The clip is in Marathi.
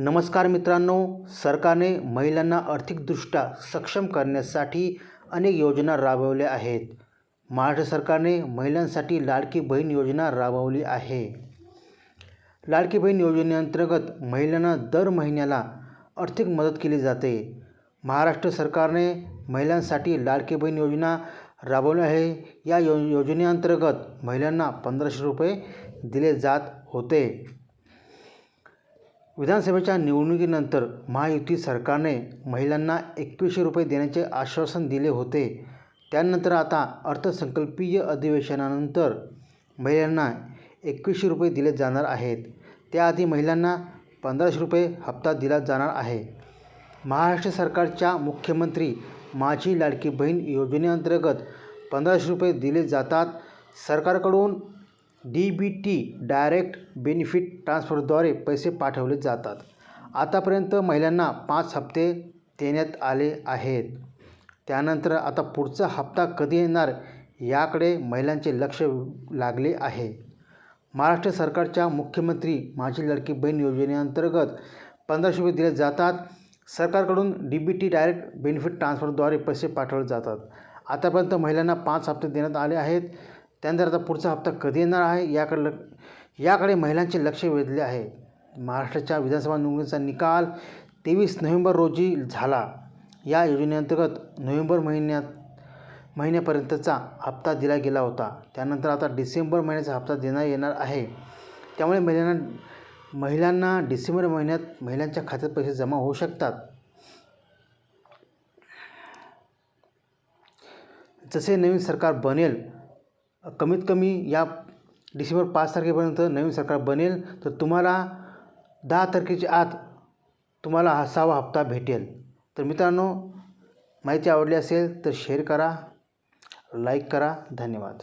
नमस्कार मित्रांनो सरकारने महिलांना आर्थिकदृष्ट्या सक्षम करण्यासाठी अनेक योजना राबवल्या आहेत. महाराष्ट्र सरकारने महिलांसाठी लाडकी बहीण योजना राबवली आहे. लाडकी बहीण योजनेअंतर्गत महिलांना दर महिन्याला आर्थिक मदत केली जाते. महाराष्ट्र सरकारने महिलांसाठी लाडकी बहीण योजना राबवली आहे. या यो योजनेअंतर्गत महिलांना पंधराशे रुपये दिले जात होते. विधानसभेच्या निवडणुकीनंतर महायुती सरकारने महिलांना एकवीसशे रुपये देण्याचे आश्वासन दिले होते. त्यानंतर आता अर्थसंकल्पीय अधिवेशनानंतर महिलांना एकवीसशे रुपये दिले जाणार आहेत. त्याआधी महिलांना पंधराशे रुपये हप्ता दिला जाणार आहे. महाराष्ट्र सरकारच्या मुख्यमंत्री माझी लाडकी बहीण योजनेअंतर्गत पंधराशे रुपये दिले जातात. सरकारकडून D B T direct benefit ट्रान्सफरद्वारे पैसे पाठवले जातात. आतापर्यंत महिलांना पाच हप्ते देण्यात आले आहेत. त्यानंतर आता पुढचा हप्ता कधी येणार याकडे महिलांचे लक्ष लागले आहे. महाराष्ट्र सरकारच्या मुख्यमंत्री माझी लड़की बहीण योजनेअंतर्गत पंधराशे रुपये दिले जातात. सरकारकडून D B T direct benefit ट्रान्सफरद्वारे पैसे पाठवले जातात. आतापर्यंत महिलांना पाच हप्ते देण्यात आले आहेत. त्यानंतर आता पुढचा हप्ता कधी येणार आहे? याकडे ल याकडे महिलांचे लक्ष वेधले आहे. महाराष्ट्राच्या विधानसभा निवडणुकीचा निकाल तेवीस नोव्हेंबर रोजी झाला. या योजनेअंतर्गत नोव्हेंबर महिन्यात महिन्यापर्यंतचा हप्ता दिला गेला होता. त्यानंतर आता डिसेंबर महिन्याचा हप्ता देण्यात येणार आहे. त्यामुळे महिलांना महिलांना डिसेंबर महिन्यात महिलांच्या खात्यात पैसे जमा होऊ शकतात. जसे नवीन सरकार बनेल कमीत कमी या डिसेंबर पाच तारखेपर्यंत नवीन सरकार बनेल तर तुम्हाला दहा तारखेच्या आत तुम्हाला हा सहावा हप्ता भेटेल. तर मित्रांनो माहिती आवडली असेल तर शेअर करा लाईक करा. धन्यवाद.